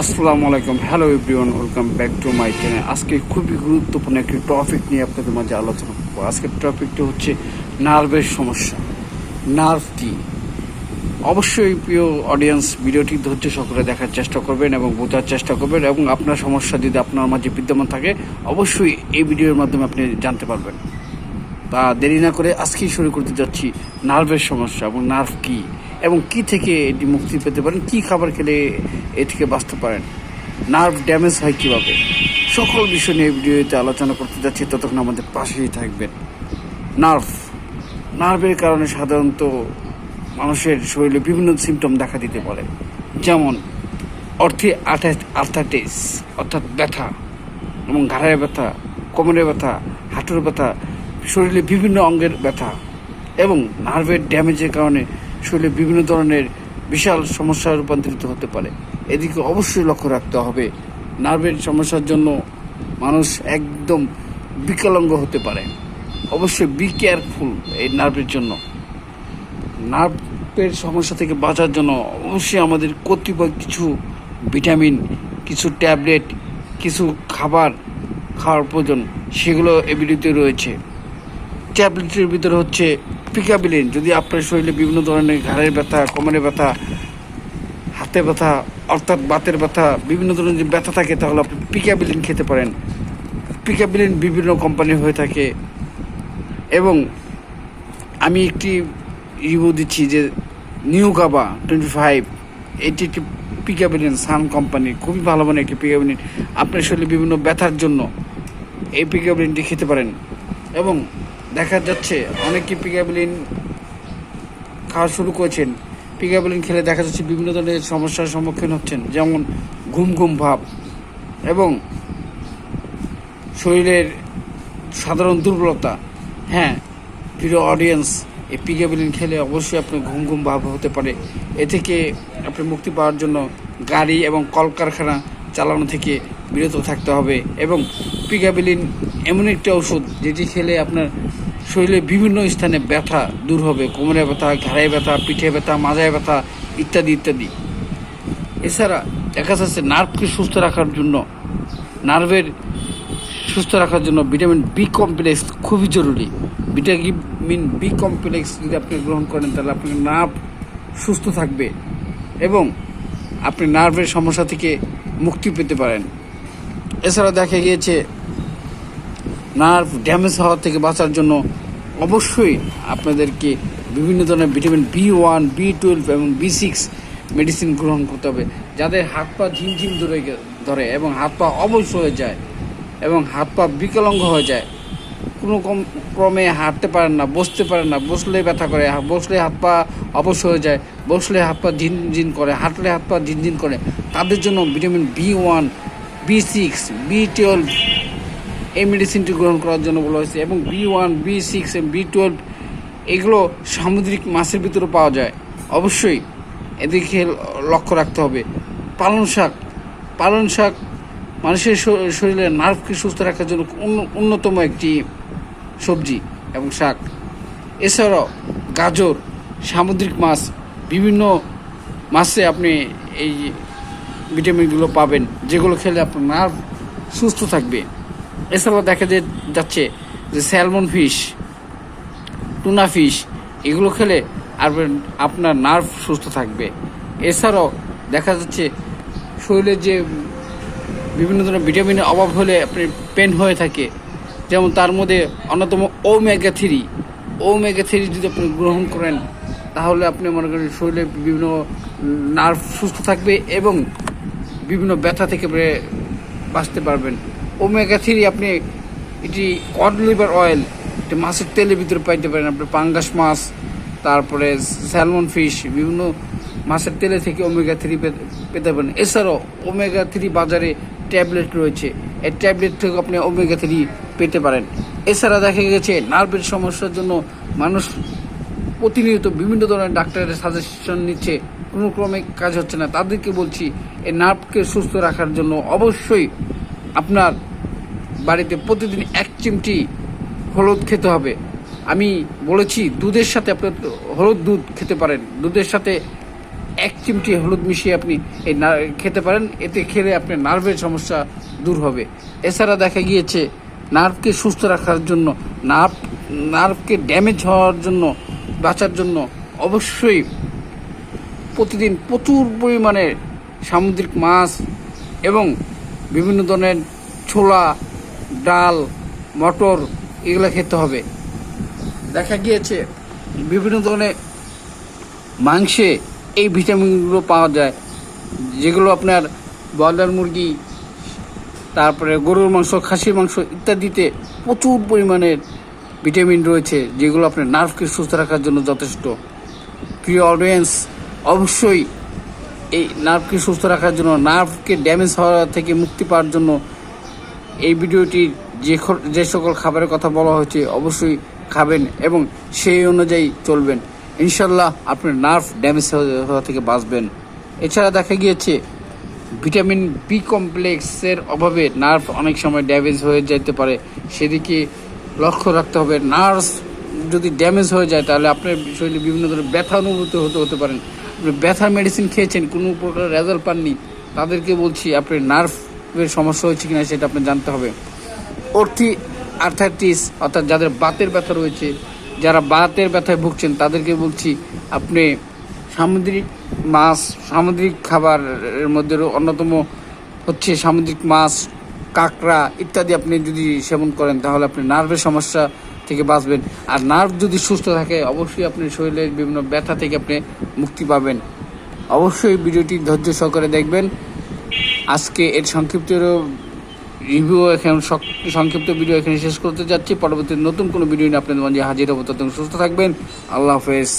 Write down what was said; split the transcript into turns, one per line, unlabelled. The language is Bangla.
আসসালামু আলাইকুম। Hello everyone welcome back to my channel আজকে খুবই গুরুত্বপূর্ণ একটি টপিক নিয়ে আপনাদের মাঝে আলোচনা করব। আজকের টপিকটা হচ্ছে নার্ভের সমস্যা। নার্ভ কি? অবশ্যই প্রিয় অডিয়েন্স ভিডিওটি ধৈর্য সকলে দেখার চেষ্টা করবেন এবং বোঝার চেষ্টা করবেন এবং আপনার সমস্যা যদি আপনার মাঝে বিদ্যমান থাকে, অবশ্যই এই ভিডিওর মাধ্যমে আপনি জানতে পারবেন। তা দেরি না করে আজকেই শুরু করতে যাচ্ছি নার্ভের সমস্যা এবং নার্ভ কি? এবং কি থেকে এটি মুক্তি পেতে পারেন? কি খাবার খেলে এ থেকে বাঁচতে পারেন? নার্ভ ড্যামেজ হয় কীভাবে? সকল বিষয় নিয়ে ভিডিওতে আলোচনা করতে যাচ্ছি। ততক্ষণ আমাদের পাশেই থাকবেন। নার্ভ নার্ভের কারণে সাধারণত মানুষের শরীরে বিভিন্ন সিমটম দেখা দিতে পারে। যেমন অর্থে আর্থাইটিস অর্থাৎ ব্যথা এবং ঘাড়ের ব্যথা কোমরের ব্যথা, হাঁটুর ব্যথা, শরীরে বিভিন্ন অঙ্গের ব্যথা এবং নার্ভের ড্যামেজের কারণে শরীরে বিভিন্ন ধরনের বিশাল সমস্যা রূপান্তরিত হতে পারে। এদিকে অবশ্যই লক্ষ্য রাখতে হবে, নার্ভের সমস্যার জন্য মানুষ একদম বিকলাঙ্গ হতে পারে। অবশ্যই বি কেয়ারফুল এই নার্ভের জন্য। নার্ভের সমস্যা থেকে বাঁচার জন্য অবশ্যই আমাদের কতিপয় কিছু ভিটামিন, কিছু ট্যাবলেট, কিছু খাবার খাওয়ার প্রয়োজন, সেগুলো ভিডিওতে রয়েছে। ট্যাবলেটের ভিতরে হচ্ছে পিকাবিলিন যদি আপনার শরীরে বিভিন্ন ধরনের ঘাড়ের ব্যথা কোমরে ব্যথা, হাতে ব্যথা, অর্থাৎ বাতের ব্যথা, বিভিন্ন ধরনের যে ব্যথা থাকে, তাহলে আপনি পিকাবিলিন খেতে পারেন। পিকাবিলিন বিভিন্ন কোম্পানির হয়ে থাকে। এবং আমি একটি রিভিউ দিচ্ছি যে নিউ গাবা টোয়েন্টি ফাইভ এটি একটি পিকাবিলিন সান কোম্পানি খুবই ভালো মানে একটি পিকাবিলিন আপনার শরীরে বিভিন্ন ব্যথার জন্য এই পিকাবিলিনটি খেতে পারেন। এবং দেখা যাচ্ছে অনেকে পিকাবিলিন খাওয়া শুরু করেছেন। পিকাবিলিন খেলে দেখা যাচ্ছে বিভিন্ন ধরনের সমস্যার সম্মুখীন হচ্ছেন, যেমন ঘুম ঘুম ভাব এবং শরীরের সাধারণ দুর্বলতা। হ্যাঁ প্রিয় অডিয়েন্স এই পিকাবিলিন খেলে অবশ্যই আপনার ঘুম ঘুম ভাব হতে পারে। এ থেকে আপনি মুক্তি পাওয়ার জন্য গাড়ি এবং কলকারখানা চালানো থেকে বিরত থাকতে হবে এবং পিকাবিলিন এমন একটি ওষুধ যেটি খেলে আপনার শরীরে বিভিন্ন স্থানে ব্যথা দূর হবে, কোমরে ব্যথা, ঘাড়ে ব্যথা, পিঠে ব্যথা, মাজায় ব্যথা, ইত্যাদি ইত্যাদি। এছাড়া দেখা যাচ্ছে নার্ভকে সুস্থ রাখার জন্য, নার্ভের সুস্থ রাখার জন্য ভিটামিন বি কমপ্লেক্স খুবই জরুরি। ভিটামিন বি কমপ্লেক্স যদি আপনি গ্রহণ করেন, তাহলে আপনার নার্ভ সুস্থ থাকবে এবং আপনি নার্ভের সমস্যা থেকে মুক্তি পেতে পারেন। এছাড়া দেখা গিয়েছে নার্ভ ড্যামেজ হওয়া থেকে বাঁচার জন্য অবশ্যই আপনাদেরকে বিভিন্ন ধরনের vitamin B one B twelve এবং বি সিক্স মেডিসিন গ্রহণ করতে হবে, যাদের হাত পা ঝিমঝিম ধরে ধরে এবং হাত পা অবশ হয়ে যায় এবং হাত পা বিকলাঙ্গ হয়ে যায়। কোনো কম ক্রমে হাঁটতে পারেন না, বসতে পারেন না, বসলে ব্যথা করে বসলে হাত পা অবশ হয়ে যায়, বসলে হাত পা ঝিনঝিন করে, হাঁটলে হাত পা ঝিনঝিন করে, তাদের জন্য vitamin B one B six B twelve এই মেডিসিনটি গ্রহণ করার জন্য বলা হয়েছে। এবং B one B six B twelve এগুলো সামুদ্রিক মাছের ভিতরে পাওয়া যায়। অবশ্যই এদিকে লক্ষ্য রাখতে হবে। পালং শাক পালং শাক মানুষের শরীরে নার্ভকে সুস্থ রাখার জন্য অন্যতম একটি সবজি এবং শাক। এছাড়াও গাজর, সামুদ্রিক মাছ, বিভিন্ন মাছে আপনি এই ভিটামিনগুলো পাবেন, যেগুলো খেলে আপনার নার্ভ সুস্থ থাকবে। এছাড়াও দেখা যে- যাচ্ছে যে স্যালমন ফিশ, টুনা ফিশ, এগুলো খেলে আর আপনার নার্ভ সুস্থ থাকবে। এছাড়াও দেখা যাচ্ছে শরীরে যে বিভিন্ন ধরনের ভিটামিনের অভাব হলে আপনার পেন হয়ে থাকে, যেমন তার মধ্যে অন্যতম omega three omega three যদি আপনি গ্রহণ করেন, তাহলে আপনি মনে করেন শরীরে বিভিন্ন নার্ভ সুস্থ থাকবে এবং বিভিন্ন ব্যথা থেকে বাঁচতে পারবেন। ওমেগা থ্রি আপনি এটি কড লিভার অয়েল এটি মাছের তেলের ভিতরে পাইতে পারেন। আপনি পাঙ্গাস মাছ, তারপরে স্যালমন ফিশ বিভিন্ন মাছের তেলে থেকে ওমেগা থ্রি পেতে পারেন। এছাড়াও ওমেগা থ্রি বাজারে ট্যাবলেট রয়েছে। এই ট্যাবলেট থেকে আপনি ওমেগা থ্রি পেতে পারেন। এছাড়া দেখা গেছে নার্ভের সমস্যার জন্য মানুষ প্রতিনিয়ত বিভিন্ন ধরনের ডাক্তারের সাজেশন নিচ্ছে। কোনো ক্রমে কাজ হচ্ছে না। তাদেরকে বলছি, এই নার্ভকে সুস্থ রাখার জন্য অবশ্যই আপনার বাড়িতে প্রতিদিন এক চিমটি হলুদ খেতে হবে। আমি বলেছি, দুধের সাথে আপনার হলুদ দুধ খেতে পারেন। দুধের সাথে এক চিমটি হলুদ মিশিয়ে আপনি এই খেতে পারেন। এতে খেলে আপনার নার্ভের সমস্যা দূর হবে। এছাড়া দেখা গিয়েছে, নার্ভকে সুস্থ রাখার জন্য, নার্ভ, নার্ভকে ড্যামেজ হওয়ার জন্য, বাঁচার জন্য অবশ্যই প্রতিদিন প্রচুর পরিমাণে সামুদ্রিক মাছ এবং বিভিন্ন ধরনের ছোলা, ডাল, মটর এগুলো খেতে হবে। দেখা গিয়েছে বিভিন্ন ধরনের মাংসে এই ভিটামিনগুলো পাওয়া যায়, যেগুলো আপনার ব্রয়লার মুরগি, তারপরে গরুর মাংস, খাসির মাংস ইত্যাদিতে প্রচুর পরিমাণের ভিটামিন রয়েছে, যেগুলো আপনার নার্ভকে সুস্থ রাখার জন্য যথেষ্ট। প্রিয় অডিয়েন্স অবশ্যই এই নার্ভকে সুস্থ রাখার জন্য, নার্ভকে ড্যামেজ হওয়া থেকে মুক্তি পাওয়ার জন্য এই ভিডিওটি যে যে সকল খাবারের কথা বলা হয়েছে অবশ্যই খাবেন এবং সেই অনুযায়ী চলবেন। ইনশাল্লাহ আপনার নার্ভ ড্যামেজ হওয়া থেকে বাঁচবেন। এছাড়া দেখা গিয়েছে, ভিটামিন বি কমপ্লেক্সের অভাবে নার্ভ অনেক সময় ড্যামেজ হয়ে যেতে পারে। সেদিকে লক্ষ্য রাখতে হবে, নার্ভ যদি ড্যামেজ হয়ে যায় তাহলে আপনার শরীরে বিভিন্ন ধরনের ব্যথা অনুভূত হতে হতে পারেন। আপনি ব্যথার মেডিসিন খেয়েছেন, কোনো প্রকার রেজাল্ট পাননি, তাদেরকে বলছি আপনার নার্ভের সমস্যা হয়েছে কিনা সেটা আপনি জানতে হবে। অর্থি আর্থাইটিস অর্থাৎ যাদের বাতের ব্যথা রয়েছে, যারা বাতের ব্যথায় ভুগছেন, তাদেরকে বলছি আপনি সামুদ্রিক মাছ, সামুদ্রিক খাবারের মধ্যে অন্যতম হচ্ছে সামুদ্রিক মাছ, কাঁকড়া ইত্যাদি আপনি যদি সেবন করেন, তাহলে আপনি নার্ভের সমস্যা থেকে বাঁচবেন। আর নার্ভ যদি সুস্থ থাকে, অবশ্যই আপনি শরীরের বিভিন্ন ব্যথা থেকে আপনি মুক্তি পাবেন। অবশ্যই ভিডিওটি ধৈর্য সহকারে দেখবেন। আজকে এর সংক্ষিপ্ত রিভিউ এখন সংক্ষিপ্ত ভিডিও এখানে শেষ করতে যাচ্ছি। পরবর্তী নতুন কোনো ভিডিও নিয়ে আপনাদের মাঝে হাজির হব। ততক্ষণ সুস্থ থাকবেন। আল্লাহ হাফেজ।